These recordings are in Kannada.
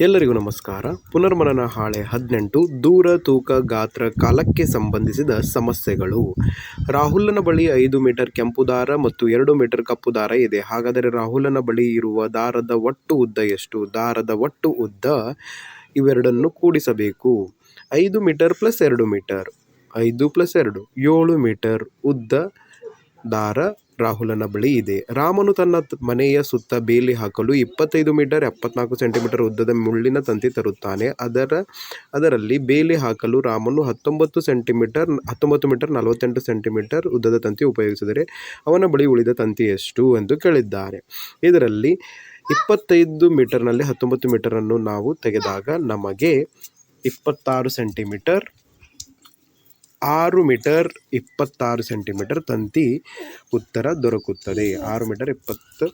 ಎಲ್ಲರಿಗೂ ನಮಸ್ಕಾರ. ಪುನರ್ಮನನ ಹಾಳೆ ಹದಿನೆಂಟು, ದೂರ ತೂಕ ಗಾತ್ರ ಕಾಲಕ್ಕೆ ಸಂಬಂಧಿಸಿದ ಸಮಸ್ಯೆಗಳು. ರಾಹುಲನ ಬಳಿ ಐದು ಮೀಟರ್ ಕೆಂಪು ದಾರ ಮತ್ತು ಎರಡು ಮೀಟರ್ ಕಪ್ಪು ದಾರ ಇದೆ. ಹಾಗಾದರೆ ರಾಹುಲನ ಬಳಿ ಇರುವ ದಾರದ ಒಟ್ಟು ಉದ್ದ ಎಷ್ಟು? ದಾರದ ಒಟ್ಟು ಉದ್ದ ಇವೆರಡನ್ನು ಕೂಡಿಸಬೇಕು. ಐದು ಮೀಟರ್ ಪ್ಲಸ್ ಎರಡು ಮೀಟರ್. ಐದು ಪ್ಲಸ್ ಎರಡು, ಏಳು ಮೀಟರ್ ಉದ್ದ ದಾರ ರಾಹುಲನ ಬಳಿ ಇದೆ. ರಾಮನು ತನ್ನ ಮನೆಯ ಸುತ್ತ ಬೇಲಿ ಹಾಕಲು ಇಪ್ಪತ್ತೈದು ಮೀಟರ್ ಎಪ್ಪತ್ನಾಲ್ಕು ಸೆಂಟಿಮೀಟರ್ ಉದ್ದದ ಮುಳ್ಳಿನ ತಂತಿ ತರುತ್ತಾನೆ. ಅದರ, ಅದರಲ್ಲಿ ಬೇಲಿ ಹಾಕಲು ರಾಮನು ಹತ್ತೊಂಬತ್ತು ಸೆಂಟಿಮೀಟರ್, ಹತ್ತೊಂಬತ್ತು ಮೀಟರ್ ನಲವತ್ತೆಂಟು ಸೆಂಟಿಮೀಟರ್ ಉದ್ದದ ತಂತಿ ಉಪಯೋಗಿಸಿದರೆ ಅವನ ಬಳಿ ಉಳಿದ ತಂತಿ ಎಷ್ಟು ಎಂದು ಕೇಳಿದ್ದಾರೆ. ಇದರಲ್ಲಿ ಇಪ್ಪತ್ತೈದು ಮೀಟರ್ನಲ್ಲಿ ಹತ್ತೊಂಬತ್ತು ಮೀಟರನ್ನು ನಾವು ತೆಗೆದಾಗ ನಮಗೆ ಇಪ್ಪತ್ತಾರು ಸೆಂಟಿಮೀಟರ್ ಆರು ಮೀಟರ್ ಇಪ್ಪತ್ತಾರು ಸೆಂಟಿಮೀಟರ್ ತಂತಿ ಉತ್ತರ ದೊರಕುತ್ತದೆ. ಆರು ಮೀಟರ್ ಇಪ್ಪತ್ತು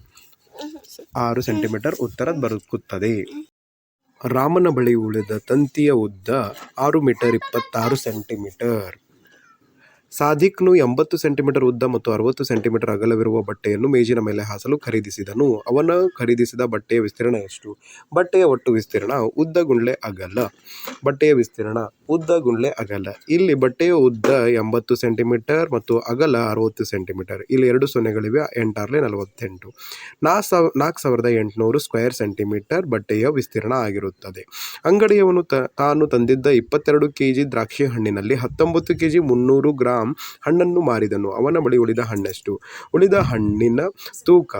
ಆರು ಸೆಂಟಿಮೀಟರ್ ಉತ್ತರ ದೊರಕುತ್ತದೆ. ರಾಮನ ಬಳಿ ಉಳಿದ ತಂತಿಯ ಉದ್ದ ಆರು ಮೀಟರ್ ಇಪ್ಪತ್ತಾರು ಸೆಂಟಿಮೀಟರ್. ಸಾದಿಕ್ನು ಎಂಬತ್ತು ಸೆಂಟಿಮೀಟರ್ ಉದ್ದ ಮತ್ತು ಅರವತ್ತು ಸೆಂಟಿಮೀಟರ್ ಅಗಲವಿರುವ ಬಟ್ಟೆಯನ್ನು ಮೇಜಿನ ಮೇಲೆ ಹಾಸಲು ಖರೀದಿಸಿದನು. ಅವನ ಖರೀದಿಸಿದ ಬಟ್ಟೆಯ ವಿಸ್ತೀರ್ಣ ಎಷ್ಟು? ಬಟ್ಟೆಯ ಒಟ್ಟು ವಿಸ್ತೀರ್ಣ ಉದ್ದ ಗುಂಡ್ಲೆ ಅಗಲ. ಬಟ್ಟೆಯ ವಿಸ್ತೀರ್ಣ ಉದ್ದ ಗುಂಡ್ಲೆ ಅಗಲ. ಇಲ್ಲಿ ಬಟ್ಟೆಯ ಉದ್ದ ಎಂಬತ್ತು ಸೆಂಟಿಮೀಟರ್ ಮತ್ತು ಅಗಲ ಅರವತ್ತು ಸೆಂಟಿಮೀಟರ್. ಇಲ್ಲಿ ಎರಡು ಸೊನ್ನೆಗಳಿವೆ ಎಂಟಾರ್ಲೆ ನಲವತ್ತೆಂಟು. ನಾ ಸಾವ, ನಾಲ್ಕು ಸಾವಿರದ ಎಂಟುನೂರು ಸ್ಕ್ವೇರ್ ಸೆಂಟಿಮೀಟರ್ ಬಟ್ಟೆಯ ವಿಸ್ತೀರ್ಣ ಆಗಿರುತ್ತದೆ. ಅಂಗಡಿಯವನು ತ, ತಾನು ತಂದಿದ್ದ ಇಪ್ಪತ್ತೆರಡು ಕೆ ಜಿ ದ್ರಾಕ್ಷಿ ಹಣ್ಣಿನಲ್ಲಿ ಹತ್ತೊಂಬತ್ತು ಕೆ ಜಿ ಮುನ್ನೂರು ಗ್ರಾಂ ಹಣ್ಣನ್ನು ಮಾರಿದನು. ಅವನ ಬಳಿ ಉಳಿದ ಹಣ್ಣೆಷ್ಟು? ಉಳಿದ ಹಣ್ಣಿನ ತೂಕ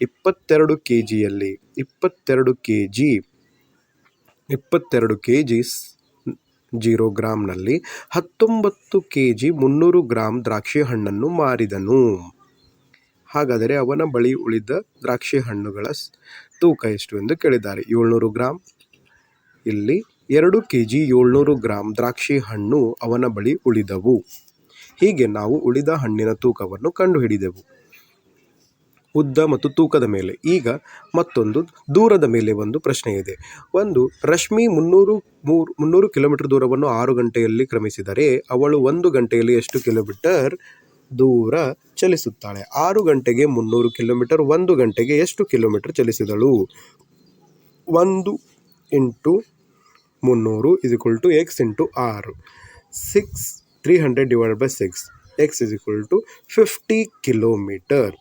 ಇಪ್ಪತ್ತೆರಡು ಕೆ ಜಿಯಲ್ಲಿ ಇಪ್ಪತ್ತೆರಡು ಕೆ ಜಿ ಇಪ್ಪತ್ತೆರಡು ಕೆ ಜಿ ಜೀರೋ ಗ್ರಾಮ್ನಲ್ಲಿ ಹತ್ತೊಂಬತ್ತು ಕೆ ಜಿ ಮುನ್ನೂರು ಗ್ರಾಂ ದ್ರಾಕ್ಷಿ ಹಣ್ಣನ್ನು ಮಾರಿದನು. ಹಾಗಾದರೆ ಅವನ ಬಳಿ ಉಳಿದ ದ್ರಾಕ್ಷಿ ಹಣ್ಣುಗಳ ತೂಕ ಎಷ್ಟು ಎಂದು ಕೇಳಿದ್ದಾರೆ. ಏಳ್ನೂರು ಗ್ರಾಂ. ಇಲ್ಲಿ ಎರಡು ಕೆ ಜಿ ಏಳ್ನೂರು ಗ್ರಾಂ ದ್ರಾಕ್ಷಿ ಹಣ್ಣು ಅವನ ಬಳಿ ಉಳಿದವು. ಹೀಗೆ ನಾವು ಉಳಿದ ಹಣ್ಣಿನ ತೂಕವನ್ನು ಕಂಡುಹಿಡಿದೆವು. ಉದ್ದ ಮತ್ತು ತೂಕದ ಮೇಲೆ. ಈಗ ಮತ್ತೊಂದು ದೂರದ ಮೇಲೆ ಒಂದು ಪ್ರಶ್ನೆ ಇದೆ ಒಂದು ರಶ್ಮಿ ಮುನ್ನೂರು ಮೂರು, ಮುನ್ನೂರು ಕಿಲೋಮೀಟರ್ ದೂರವನ್ನು ಆರು ಗಂಟೆಯಲ್ಲಿ ಕ್ರಮಿಸಿದರೆ ಅವಳು ಒಂದು ಗಂಟೆಯಲ್ಲಿ ಎಷ್ಟು ಕಿಲೋಮೀಟರ್ ದೂರ ಚಲಿಸುತ್ತಾಳೆ? ಆರು ಗಂಟೆಗೆ ಮುನ್ನೂರು ಕಿಲೋಮೀಟರ್, ಒಂದು ಗಂಟೆಗೆ ಎಷ್ಟು ಕಿಲೋಮೀಟರ್ ಚಲಿಸಿದಳು? ಒಂದು ಇಂಟು ಮುನ್ನೂರು ಇಸ್ ಟು ಎಕ್ಸ್ ಇಂಟು ಆರು six three hundred divide by six x is to fifty kilometre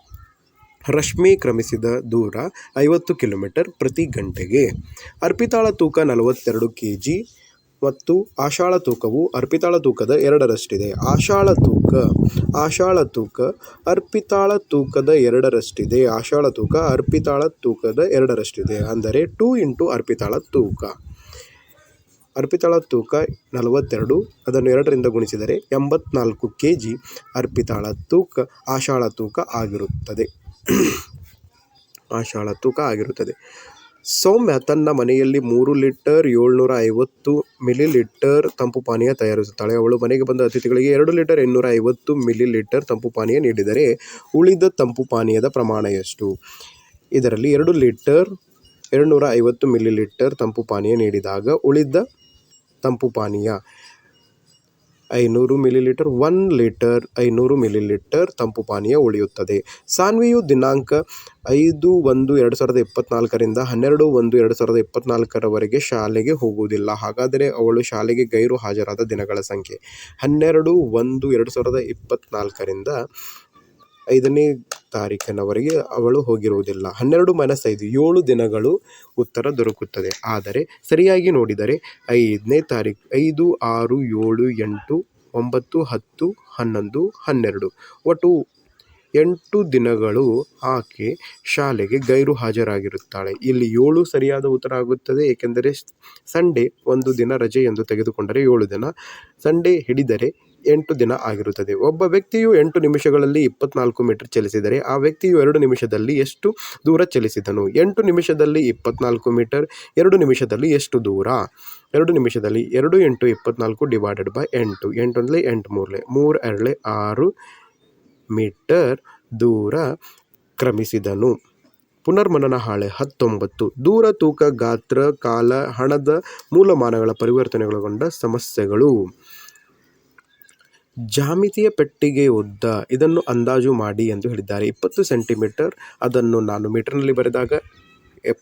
Rashmi ಕ್ರಮಿಸಿದ ದೂರ ಐವತ್ತು ಕಿಲೋಮೀಟರ್ ಪ್ರತಿ ಗಂಟೆಗೆ. ಅರ್ಪಿತಾಳ ತೂಕ ನಲವತ್ತೆರಡು ಕೆ ಜಿ ಮತ್ತು ಆಷಾಳ ತೂಕವು ಅರ್ಪಿತಾಳ ತೂಕದ ಎರಡರಷ್ಟಿದೆ. ಆಷಾಳ ತೂಕ ಆಷಾಳ ತೂಕ ಅರ್ಪಿತಾಳ ತೂಕದ ಎರಡರಷ್ಟಿದೆ. ಆಷಾಳ ತೂಕ ಅರ್ಪಿತಾಳ ತೂಕದ ಎರಡರಷ್ಟಿದೆ. ಅಂದರೆ ಟೂ ಇಂಟು ಅರ್ಪಿತಾಳ ತೂಕ. ಅರ್ಪಿತಾಳ ತೂಕ ನಲವತ್ತೆರಡು, ಅದನ್ನು ಎರಡರಿಂದ ಗುಣಿಸಿದರೆ ಎಂಬತ್ನಾಲ್ಕು ಕೆ ಜಿ ಅರ್ಪಿತಾಳ ತೂಕ, ಆಷಾಳ ತೂಕ ಆಗಿರುತ್ತದೆ. ಆಷಾಢ ತೂಕ ಆಗಿರುತ್ತದೆ. ಸೌಮ್ಯ ತನ್ನ ಮನೆಯಲ್ಲಿ ಮೂರು ಲೀಟರ್ ಏಳ್ನೂರ ಐವತ್ತು ಮಿಲಿ ಲೀಟರ್ ತಂಪು ಪಾನೀಯ ತಯಾರಿಸುತ್ತಾಳೆ. ಅವಳು ಮನೆಗೆ ಬಂದ ಅತಿಥಿಗಳಿಗೆ ಎರಡು ಲೀಟರ್ ಇನ್ನೂರ ಐವತ್ತು ಮಿಲಿ ಲೀಟರ್ ತಂಪು ಪಾನೀಯ ನೀಡಿದರೆ ಉಳಿದ ತಂಪು ಪಾನೀಯದ ಪ್ರಮಾಣ ಎಷ್ಟು? ಇದರಲ್ಲಿ ಎರಡು ಲೀಟರ್ ಎರಡುನೂರ ಐವತ್ತು ಮಿಲಿ ಲೀಟರ್ ತಂಪು ಪಾನೀಯ ನೀಡಿದಾಗ ಉಳಿದ ತಂಪು ಪಾನೀಯ ಐನೂರು ಮಿಲಿ ಲೀಟರ್ ಒನ್ ಲೀಟರ್ ಐನೂರು ಮಿಲಿ ಲೀಟರ್ ತಂಪು ಪಾನೀಯ ಉಳಿಯುತ್ತದೆ. ಸಾನ್ವಿಯು ದಿನಾಂಕ ಐದು ಒಂದು ಎರಡು ಸಾವಿರದ ಇಪ್ಪತ್ನಾಲ್ಕರಿಂದ ಹನ್ನೆರಡು ಒಂದು ಎರಡು ಸಾವಿರದ ಇಪ್ಪತ್ನಾಲ್ಕರವರೆಗೆ ಶಾಲೆಗೆ ಹೋಗುವುದಿಲ್ಲ. ಹಾಗಾದರೆ ಅವಳು ಶಾಲೆಗೆ ಗೈರು ಹಾಜರಾದ ದಿನಗಳ ಸಂಖ್ಯೆ. ಹನ್ನೆರಡು ಒಂದು ಎರಡು ಸಾವಿರದ ಇಪ್ಪತ್ನಾಲ್ಕರಿಂದ ಐದನೇ ತಾರೀಖಿನವರೆಗೆ ಅವಳು ಹೋಗಿರುವುದಿಲ್ಲ. ಹನ್ನೆರಡು ಮೈನಸ್ ಐದು ಏಳು ದಿನಗಳು ಉತ್ತರ ದೊರಕುತ್ತದೆ. ಆದರೆ ಸರಿಯಾಗಿ ನೋಡಿದರೆ ಐದನೇ ತಾರೀಕು ಐದು, ಆರು, ಏಳು, ಎಂಟು, ಒಂಬತ್ತು, ಹತ್ತು, ಹನ್ನೊಂದು, ಹನ್ನೆರಡು. ಒಟ್ಟು ಎಂಟು ದಿನಗಳು ಆಕೆ ಶಾಲೆಗೆ ಗೈರು ಹಾಜರಾಗಿರುತ್ತಾಳೆ. ಇಲ್ಲಿ ಏಳು ಸರಿಯಾದ ಉತ್ತರ ಆಗುತ್ತದೆ. ಏಕೆಂದರೆ ಸಂಡೇ ಒಂದು ದಿನ ರಜೆ ಎಂದು ತೆಗೆದುಕೊಂಡರೆ ಏಳು ದಿನ. ಸಂಡೇ ಹಿಡಿದರೆ ಎಂಟು ದಿನ ಆಗಿರುತ್ತದೆ. ಒಬ್ಬ ವ್ಯಕ್ತಿಯು ಎಂಟು ನಿಮಿಷಗಳಲ್ಲಿ ಇಪ್ಪತ್ನಾಲ್ಕು ಮೀಟರ್ ಚಲಿಸಿದರೆ, ಆ ವ್ಯಕ್ತಿಯು ಎರಡು ನಿಮಿಷದಲ್ಲಿ ಎಷ್ಟು ದೂರ ಚಲಿಸಿದನು? ಎಂಟು ನಿಮಿಷದಲ್ಲಿ ಇಪ್ಪತ್ನಾಲ್ಕು ಮೀಟರ್, ಎರಡು ನಿಮಿಷದಲ್ಲಿ ಎಷ್ಟು ದೂರ? ಎರಡು ನಿಮಿಷದಲ್ಲಿ ಎರಡು ಎಂಟು ಇಪ್ಪತ್ನಾಲ್ಕು ಡಿವೈಡೆಡ್ ಬೈ ಎಂಟು. ಎಂಟು ಅಂದರೆ ಎಂಟು ಮೂರಲೆ ಮೂರು ಎರಡಲೆ ಆರು ಮೀಟರ್ ದೂರ ಕ್ರಮಿಸಿದನು. ಪುನರ್ಮನನ ಹಾಳೆ ಹತ್ತೊಂಬತ್ತು. ದೂರ ತೂಕ, ಗಾತ್ರ, ಕಾಲ, ಹಣದ ಮೂಲಮಾನಗಳ ಪರಿವರ್ತನೆಗೊಳಗೊಂಡ ಸಮಸ್ಯೆಗಳು. ಜಾಮಿತಿಯ ಪೆಟ್ಟಿಗೆ ಉದ್ದ, ಇದನ್ನು ಅಂದಾಜು ಮಾಡಿ ಎಂದು ಹೇಳಿದ್ದಾರೆ. ಇಪ್ಪತ್ತು ಸೆಂಟಿಮೀಟರ್, ಅದನ್ನು ನಾನು ಮೀಟರ್ನಲ್ಲಿ ಬರೆದಾಗ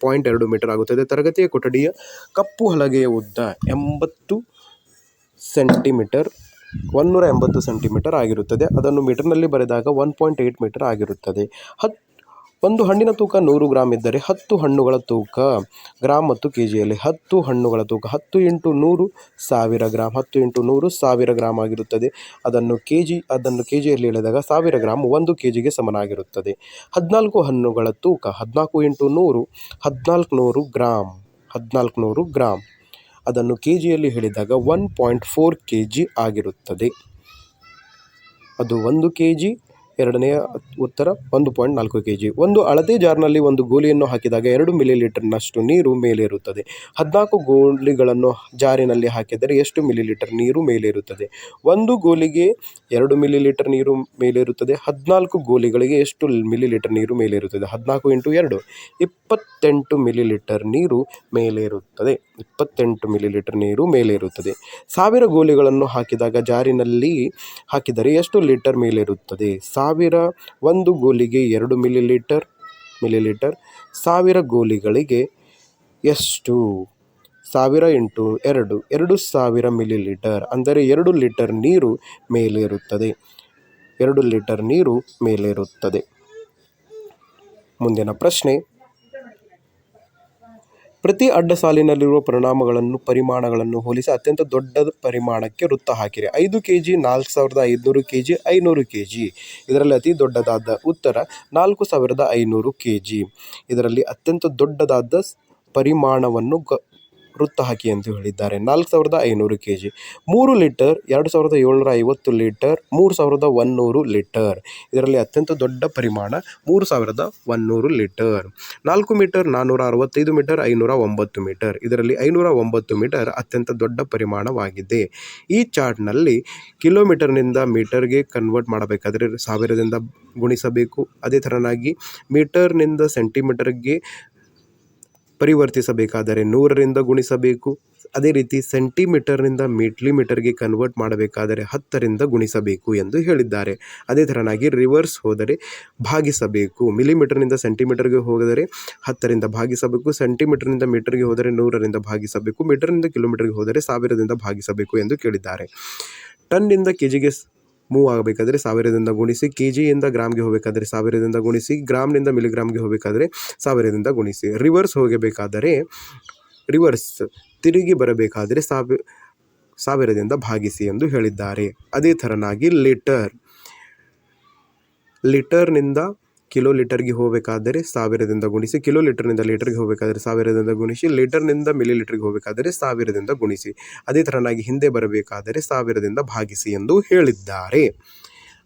ಪಾಯಿಂಟ್ ಎರಡು ಮೀಟರ್ ಆಗುತ್ತದೆ. ತರಗತಿಯ ಕೊಠಡಿಯ ಕಪ್ಪು ಹಲಗೆಯ ಉದ್ದ ಎಂಬತ್ತು ಸೆಂಟಿಮೀಟರ್, ಒಂದೂರ ಎಂಬತ್ತು ಸೆಂಟಿಮೀಟರ್ ಆಗಿರುತ್ತದೆ. ಅದನ್ನು ಮೀಟರ್ನಲ್ಲಿ ಬರೆದಾಗ, ಒನ್ ಪಾಯಿಂಟ್ ಏಯ್ಟ್ ಮೀಟರ್ ಆಗಿರುತ್ತದೆ. ಹತ್ ಒಂದು ಹಣ್ಣಿನ ತೂಕ ನೂರು ಗ್ರಾಮ್ ಇದ್ದರೆ ಹತ್ತು ಹಣ್ಣುಗಳ ತೂಕ ಗ್ರಾಮ್ ಮತ್ತು ಕೆ ಜಿಯಲ್ಲಿ ಹತ್ತು ಹಣ್ಣುಗಳ ತೂಕ ಹತ್ತು ಇಂಟು ನೂರು ಸಾವಿರ ಗ್ರಾಮ್ ಹತ್ತು ಇಂಟು ನೂರು ಸಾವಿರ ಗ್ರಾಮ್ ಆಗಿರುತ್ತದೆ. ಅದನ್ನು ಕೆ ಜಿ ಅದನ್ನು ಕೆ ಜಿಯಲ್ಲಿ ಎಳೆದಾಗ ಸಾವಿರ ಗ್ರಾಮ್ ಒಂದು ಕೆ ಜಿಗೆ ಸಮನಾಗಿರುತ್ತದೆ. ಹದಿನಾಲ್ಕು ಹಣ್ಣುಗಳ ತೂಕ ಹದಿನಾಲ್ಕು ಇಂಟು ನೂರು, ಹದಿನಾಲ್ಕು ನೂರು ಗ್ರಾಮ್ ಹದಿನಾಲ್ಕು ನೂರು ಗ್ರಾಮ್ ಅದನ್ನು ಕೆ ಜಿಯಲ್ಲಿ ಹೇಳಿದಾಗ one point four K G ಆಗಿರುತ್ತದೆ. ಅದು ಒಂದು ಕೆ ಜಿ ಎರಡನೆಯ ಉತ್ತರ ಒಂದು ಪಾಯಿಂಟ್ ನಾಲ್ಕು ಕೆ ಜಿ ಒಂದು ಅಳತೆ ಜಾರ್ನಲ್ಲಿ ಒಂದು ಗೋಲಿಯನ್ನು ಹಾಕಿದಾಗ ಎರಡು ಮಿಲಿ ಲೀಟರ್ನಷ್ಟು ನೀರು ಮೇಲಿರುತ್ತದೆ. ಹದಿನಾಲ್ಕು ಗೋಲಿಗಳನ್ನು ಜಾರಿನಲ್ಲಿ ಹಾಕಿದರೆ ಎಷ್ಟು ಮಿಲಿ ಲೀಟರ್ ನೀರು ಮೇಲಿರುತ್ತದೆ? ಒಂದು ಗೋಲಿಗೆ ಎರಡು ಮಿಲಿ ಲೀಟರ್ ನೀರು ಮೇಲಿರುತ್ತದೆ. ಹದಿನಾಲ್ಕು ಗೋಲಿಗಳಿಗೆ ಎಷ್ಟು ಮಿಲಿ ಲೀಟರ್ ನೀರು ಮೇಲಿರುತ್ತದೆ? ಹದಿನಾಲ್ಕು ಇಂಟು ಎರಡು. ಇಪ್ಪತ್ತೆಂಟು ಮಿಲಿ ಲೀಟರ್ ನೀರು ಮೇಲಿರುತ್ತದೆ. ಇಪ್ಪತ್ತೆಂಟು ಮಿಲಿ ಲೀಟರ್ ನೀರು ಮೇಲಿರುತ್ತದೆ. ಸಾವಿರ ಗೋಲಿಗಳನ್ನು ಹಾಕಿದಾಗ ಜಾರಿನಲ್ಲಿ ಹಾಕಿದರೆ ಎಷ್ಟು ಲೀಟರ್ ಮೇಲೇರುತ್ತದೆ? ಸಾವಿರ ಒಂದು ಗೋಲಿಗೆ ಎರಡು ಮಿಲಿ ಲೀಟರ್ ಮಿಲಿ ಲೀಟರ್ ಸಾವಿರ ಗೋಲಿಗಳಿಗೆ ಎಷ್ಟು? ಸಾವಿರ ಇಂಟು ಎರಡು ಎರಡು ಸಾವಿರ ಮಿಲಿ ಲೀಟರ್ ಅಂದರೆ ಎರಡು ಲೀಟರ್ ನೀರು ಮೇಲೇರುತ್ತದೆ. ಎರಡು ಲೀಟರ್ ನೀರು ಮೇಲೇರುತ್ತದೆ. ಮುಂದಿನ ಪ್ರಶ್ನೆ. ಪ್ರತಿ ಅಡ್ಡ ಸಾಲಿನಲ್ಲಿರುವ ಪರಿಣಾಮಗಳನ್ನು, ಪರಿಮಾಣಗಳನ್ನು ಹೋಲಿಸಿ ಅತ್ಯಂತ ದೊಡ್ಡ ಪರಿಮಾಣಕ್ಕೆ ವೃತ್ತ ಹಾಕಿರಿ. ಐದು ಕೆ ಜಿ ನಾಲ್ಕು ಸಾವಿರದ ಐದುನೂರು ಕೆ ಜಿ ಐನೂರು ಕೆ ಜಿ ಇದರಲ್ಲಿ ಅತಿ ದೊಡ್ಡದಾದ ಉತ್ತರ ನಾಲ್ಕು ಸಾವಿರದ ಐನೂರು ಕೆ ಜಿ ಇದರಲ್ಲಿ ಅತ್ಯಂತ ದೊಡ್ಡದಾದ ಪರಿಮಾಣವನ್ನು ಗ ವೃತ್ತ ಹಾಕಿ ಎಂದು ಹೇಳಿದ್ದಾರೆ. ನಾಲ್ಕು ಸಾವಿರದ ಐನೂರು ಕೆ ಜಿ ಮೂರು ಲೀಟರ್, ಎರಡು ಸಾವಿರದ ಏಳ್ನೂರ ಐವತ್ತು ಲೀಟರ್, ಮೂರು ಸಾವಿರದ ಒನ್ನೂರು ಲೀಟರ್. ಇದರಲ್ಲಿ ಅತ್ಯಂತ ದೊಡ್ಡ ಪರಿಮಾಣ ಮೂರು ಸಾವಿರದ ಒನ್ನೂರು ಲೀಟರ್. ನಾಲ್ಕು ಮೀಟರ್, ನಾನ್ನೂರ ಅರವತ್ತೈದು ಮೀಟರ್, ಐನೂರ ಒಂಬತ್ತು ಮೀಟರ್. ಇದರಲ್ಲಿ ಐನೂರ ಒಂಬತ್ತು ಮೀಟರ್ ಅತ್ಯಂತ ದೊಡ್ಡ ಪರಿಮಾಣವಾಗಿದೆ. ಈ ಚಾರ್ಟ್ನಲ್ಲಿ ಕಿಲೋಮೀಟರ್ನಿಂದ ಮೀಟರ್ಗೆ ಕನ್ವರ್ಟ್ ಮಾಡಬೇಕಾದರೆ ಸಾವಿರದಿಂದ ಗುಣಿಸಬೇಕು. ಅದೇ ಥರನಾಗಿ ಮೀಟರ್ನಿಂದ ಸೆಂಟಿಮೀಟರ್ಗೆ ಪರಿವರ್ತಿಸಬೇಕಾದರೆ ನೂರರಿಂದ ಗುಣಿಸಬೇಕು. ಅದೇ ರೀತಿ ಸೆಂಟಿಮೀಟರ್ನಿಂದ ಮಿಲಿಮೀಟರ್ಗೆ ಕನ್ವರ್ಟ್ ಮಾಡಬೇಕಾದರೆ ಹತ್ತರಿಂದ ಗುಣಿಸಬೇಕು ಎಂದು ಹೇಳಿದ್ದಾರೆ. ಅದೇ ಥರನಾಗಿ ರಿವರ್ಸ್ ಹೋದರೆ ಭಾಗಿಸಬೇಕು. ಮಿಲಿಮೀಟರ್ನಿಂದ ಸೆಂಟಿಮೀಟರ್ಗೆ ಹೋದರೆ ಹತ್ತರಿಂದ ಭಾಗಿಸಬೇಕು. ಸೆಂಟಿಮೀಟರ್ನಿಂದ ಮೀಟರ್ಗೆ ಹೋದರೆ ನೂರರಿಂದ ಭಾಗಿಸಬೇಕು. ಮೀಟರ್ನಿಂದ ಕಿಲೋಮೀಟರ್ಗೆ ಹೋದರೆ ಸಾವಿರದಿಂದ ಭಾಗಿಸಬೇಕು ಎಂದು ಕೇಳಿದ್ದಾರೆ. ಟನ್ನಿಂದ ಕೆ ಜಿಗೆ ಮೂವ್ ಆಗಬೇಕಾದ್ರೆ ಸಾವಿರದಿಂದ ಗುಣಿಸಿ ಕೆ ಜಿಯಿಂದ ಗ್ರಾಮ್ಗೆ ಹೋಗಬೇಕಾದ್ರೆ ಸಾವಿರದಿಂದ ಗುಣಿಸಿ, ಗ್ರಾಮ್ನಿಂದ ಮಿಲಿಗ್ರಾಮ್ಗೆ ಹೋಗಬೇಕಾದ್ರೆ ಸಾವಿರದಿಂದ ಗುಣಿಸಿ. ರಿವರ್ಸ್ ಹೋಗಬೇಕಾದರೆ, ರಿವರ್ಸ್ ತಿರುಗಿ ಬರಬೇಕಾದರೆ ಸಾವಿ, ಸಾವಿರದಿಂದ ಭಾಗಿಸಿ ಎಂದು ಹೇಳಿದ್ದಾರೆ. ಅದೇ ಥರನಾಗಿ ಲೀಟರ್. ಲೀಟರ್ನಿಂದ ಕಿಲೋ ಲೀಟರ್ಗೆ ಹೋಗಬೇಕಾದರೆ ಸಾವಿರದಿಂದ ಗುಣಿಸಿ, ಕಿಲೋ ಲೀಟರ್ನಿಂದ ಲೀಟರ್ಗೆ ಹೋಗಬೇಕಾದರೆ ಸಾವಿರದಿಂದ ಗುಣಿಸಿ, ಲೀಟರ್ನಿಂದ ಮಿಲಿ ಲೀಟರ್ಗೆ ಹೋಗಬೇಕಾದರೆ ಸಾವಿರದಿಂದ ಗುಣಿಸಿ. ಅದೇ ಥರನಾಗಿ ಹಿಂದೆ ಬರಬೇಕಾದರೆ ಸಾವಿರದಿಂದ ಭಾಗಿಸಿ ಎಂದು ಹೇಳಿದ್ದಾರೆ.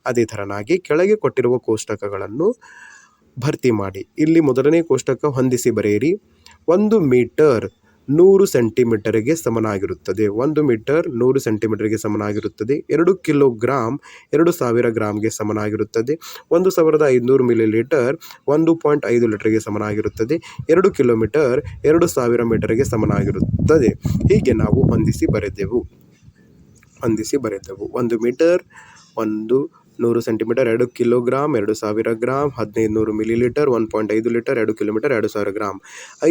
ಅದೇ ಥರನಾಗಿ ಕೆಳಗೆ ಕೊಟ್ಟಿರುವ ಕೋಷ್ಟಕಗಳನ್ನು ಭರ್ತಿ ಮಾಡಿ. ಇಲ್ಲಿ ಮೊದಲನೇ ಕೋಷ್ಟಕ ಹೊಂದಿಸಿ ಬರೆಯಿರಿ. ಒಂದು ಮೀಟರ್ ನೂರು ಸೆಂಟಿಮೀಟರ್ಗೆ ಸಮನಾಗಿರುತ್ತದೆ. ಒಂದು ಮೀಟರ್ ನೂರು ಸೆಂಟಿಮೀಟರ್ಗೆ ಸಮನಾಗಿರುತ್ತದೆ. ಎರಡು ಕಿಲೋಗ್ರಾಮ್ ಎರಡು ಸಾವಿರ ಗ್ರಾಮ್ಗೆ ಸಮನಾಗಿರುತ್ತದೆ. ಒಂದು ಸಾವಿರದ ಐದುನೂರು ಮಿಲಿ ಲೀಟರ್ ಒಂದು ಪಾಯಿಂಟ್ ಐದು ಲೀಟರ್ಗೆ ಸಮನಾಗಿರುತ್ತದೆ. ಎರಡು ಕಿಲೋಮೀಟರ್ ಎರಡು ಸಾವಿರ ಮೀಟರ್ಗೆ ಸಮನಾಗಿರುತ್ತದೆ. ಹೀಗೆ ನಾವು ಹೊಂದಿಸಿ ಬರೆದೆವು. ಹೊಂದಿಸಿ ಬರೆದೆವು. ಒಂದು ಮೀಟರ್ ಒಂದು ನೂರು ಸೆಂಟಿಮೀಟರ್, ಎರಡು ಕಿಲೋಗ್ರಾಮ್ ಎರಡು ಸಾವಿರ ಗ್ರಾಮ್ ಹದಿನೈದು ನೂರು ಮಿಲಿ ಲೀಟರ್ ಒನ್ ಪಾಯಿಂಟ್ ಐದು ಲೀಟರ್, ಎರಡು ಕಿಲೋಮೀಟರ್, ಎರಡು ಸಾವಿರ ಗ್ರಾಮ್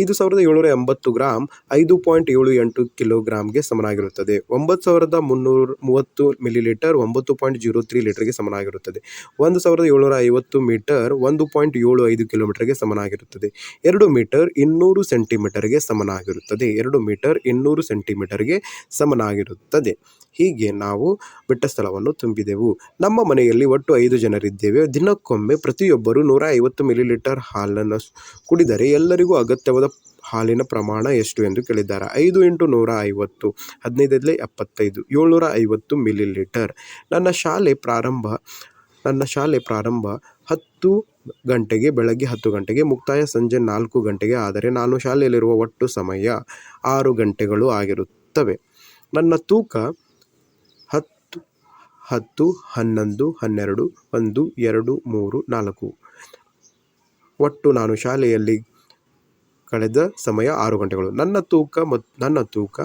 ಐದು ಸಾವಿರದ ಏಳುನೂರ ಎಂಬತ್ತು ಗ್ರಾಮ್ ಐದು ಪಾಯಿಂಟ್ ಏಳು ಎಂಟು ಕಿಲೋಗ್ರಾಮ್ಗೆ ಸಮನಾಗಿರುತ್ತದೆ. ಒಂಬತ್ತು ಸಾವಿರದ ಮುನ್ನೂರ ಮೂವತ್ತು ಮಿಲಿ ಲೀಟರ್ ಒಂಬತ್ತು ಪಾಯಿಂಟ್ ಜೀರೋ ತ್ರೀ ಲೀಟರ್ಗೆ ಸಮನಾಗಿರುತ್ತದೆ. ಒಂದು ಸಾವಿರದ ಏಳ್ನೂರ ಐವತ್ತು ಮೀಟರ್, ಒಂದು ಪಾಯಿಂಟ್ ಏಳು ಐದು ಕಿಲೋಮೀಟರ್ಗೆ ಸಮನಾಗಿರುತ್ತದೆ. ಎರಡು ಮೀಟರ್, ಇನ್ನೂರು ಸೆಂಟಿಮೀಟರ್ಗೆ ಸಮನಾಗಿರುತ್ತದೆ. ಎರಡು ಮೀಟರ್, ಇನ್ನೂರು ಸೆಂಟಿಮೀಟರ್ಗೆ ಸಮನಾಗಿರುತ್ತದೆ. ಹೀಗೆ ನಾವು ಬಿಟ್ಟ ಸ್ಥಳವನ್ನು ತುಂಬಿದೆವು. ನಮ್ಮ ಮನೆಯಲ್ಲಿ ಒಟ್ಟು ಐದು ಜನರಿದ್ದೇವೆ. ದಿನಕ್ಕೊಮ್ಮೆ ಪ್ರತಿಯೊಬ್ಬರು ನೂರ ಐವತ್ತು ಮಿಲಿ ಲೀಟರ್ ಹಾಲನ್ನು ಕುಡಿದರೆ ಎಲ್ಲರಿಗೂ ಅಗತ್ಯವಾದ ಹಾಲಿನ ಪ್ರಮಾಣ ಎಷ್ಟು ಎಂದು ಕೇಳಿದ್ದಾರೆ. ಐದು ಇಂಟು ನೂರ ಐವತ್ತು ಹದಿನೈದರಲ್ಲಿ ಎಪ್ಪತ್ತೈದು ಏಳ್ನೂರ ಐವತ್ತು ಮಿಲಿ ಲೀಟರ್ ನನ್ನ ಶಾಲೆ ಪ್ರಾರಂಭ, ನನ್ನ ಶಾಲೆ ಪ್ರಾರಂಭ ಹತ್ತು ಗಂಟೆಗೆ, ಬೆಳಗ್ಗೆ ಹತ್ತು ಗಂಟೆಗೆ, ಮುಕ್ತಾಯ ಸಂಜೆ ನಾಲ್ಕು ಗಂಟೆಗೆ, ಆದರೆ ನಾನು ಶಾಲೆಯಲ್ಲಿರುವ ಒಟ್ಟು ಸಮಯ ಆರು ಗಂಟೆಗಳು ಆಗಿರುತ್ತವೆ. ನನ್ನ ತೂಕ ಹತ್ತು, ಹನ್ನೊಂದು, ಹನ್ನೆರಡು, ಒಂದು, ಎರಡು, ಮೂರು, ನಾಲ್ಕು. ಒಟ್ಟು ನಾನು ಶಾಲೆಯಲ್ಲಿ ಕಳೆದ ಸಮಯ ಆರು ಗಂಟೆಗಳು. ನನ್ನ ತೂಕ ಮತ್ತು ನನ್ನ ತೂಕ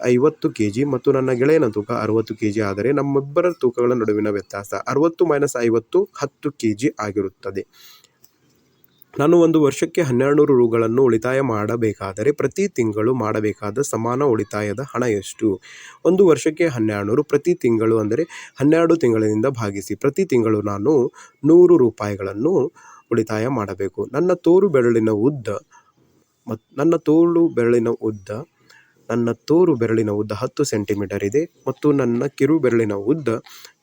ಐವತ್ತು ಕೆ ಜಿ ಮತ್ತು ನನ್ನ ಗೆಳೆಯನ ತೂಕ ಅರುವತ್ತು ಕೆ ಜಿ ಆದರೆ ನಮ್ಮಿಬ್ಬರ ತೂಕಗಳ ನಡುವಿನ ವ್ಯತ್ಯಾಸ ಅರುವತ್ತು ಮೈನಸ್ ಐವತ್ತು ಹತ್ತು ಕೆ ಜಿ ಆಗಿರುತ್ತದೆ. ನಾನು ಒಂದು ವರ್ಷಕ್ಕೆ ಹನ್ನೆರಡು ನೂರು ರುಗಳನ್ನು ಉಳಿತಾಯ ಮಾಡಬೇಕಾದರೆ ಪ್ರತಿ ತಿಂಗಳು ಮಾಡಬೇಕಾದ ಸಮಾನ ಉಳಿತಾಯದ ಹಣ ಎಷ್ಟು? ಒಂದು ವರ್ಷಕ್ಕೆ ಹನ್ನೆರಡು ನೂರು ಪ್ರತಿ ತಿಂಗಳು ಅಂದರೆ ಹನ್ನೆರಡು ತಿಂಗಳಿನಿಂದ ಭಾಗಿಸಿ ಪ್ರತಿ ತಿಂಗಳು ನಾನು ನೂರು ರೂಪಾಯಿಗಳನ್ನು ಉಳಿತಾಯ ಮಾಡಬೇಕು. ನನ್ನ ತೋರು ಬೆರಳಿನ ಉದ್ದ ಮತ್ತು ನನ್ನ ತೋಳು ಬೆರಳಿನ ಉದ್ದ, ನನ್ನ ತೋರು ಬೆರಳಿನ ಉದ್ದ ಹತ್ತು ಸೆಂಟಿಮೀಟರ್ ಇದೆ ಮತ್ತು ನನ್ನ ಕಿರು ಬೆರಳಿನ ಉದ್ದ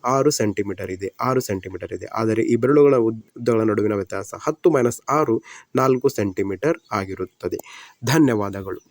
ಆರು ಸೆಂಟಿಮೀಟರ್ ಇದೆ, ಆರು ಸೆಂಟಿಮೀಟರ್ ಇದೆ. ಆದರೆ ಈ ಬೆರಳುಗಳ ಉದ್ದಗಳ ನಡುವಿನ ವ್ಯತ್ಯಾಸ ಹತ್ತು ಮೈನಸ್ ಆರು ನಾಲ್ಕು ಸೆಂಟಿಮೀಟರ್ ಆಗಿರುತ್ತದೆ. ಧನ್ಯವಾದಗಳು.